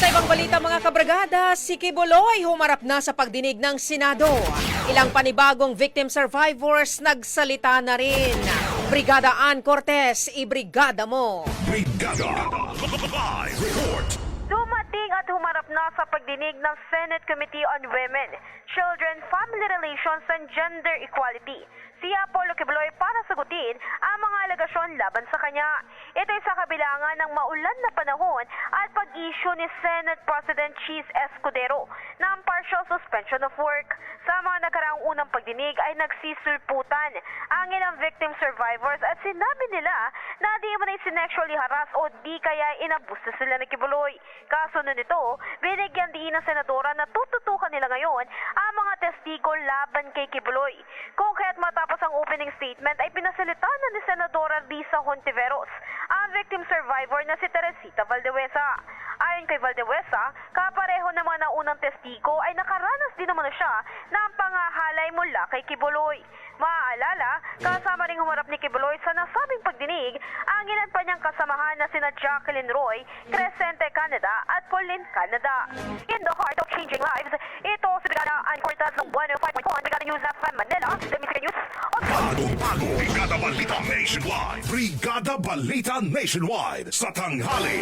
Sa ibang balita mga kabrigada, si Kibuloy humarap na sa pagdinig ng Senado. Ilang panibagong victim survivors nagsalita na rin. Brigada Ann Cortez, ibrigada mo. Brigada. Live report. Dumating at humarap na sa pagdinig ng Senate Committee on Women, Children, Family Relations and Gender Equality si Apollo Quibloy para sagutin ang mga alegasyon laban sa kanya. Ito'y sa kabilangan ng maulan na panahon at pag-issue ni Senate President Cheese Escudero ng partial suspension of work. Sa mga nakaraang unang pagdinig ay nagsisulputan ang ilang victim survivors at sinabi nila na di man ay sinexually harass o di kaya inabusta sila ni Kibuloy. Kasunod nito, binigyan din ng senadora na tututukan nila ngayon ang mga testigo laban kay Kibuloy. Kung kaya't matapos ang opening statement ay pinasalita na ni Senadora Risa Hontiveros, ang victim survivor na si Teresita Valdewesa. Ayon kay Valdewesa, kapareho naman ang unang testigo ay nakaranas din naman na siya ng pangahalay mula kay Kibuloy. Maaalala, kasama rin humarap ni Kibuloy sa nasabing pagdinig ang ilan pa niyang kasamahan na sina Jacqueline Roy, Crescente Canada at Pauline Canada. In the heart of changing lives, ito si Brigada Ancortas ng 105. report regarding news from Manila, Dominica News, Bago-bago, Brigada Balita Nationwide. Brigada Balita Nationwide sa tanghali.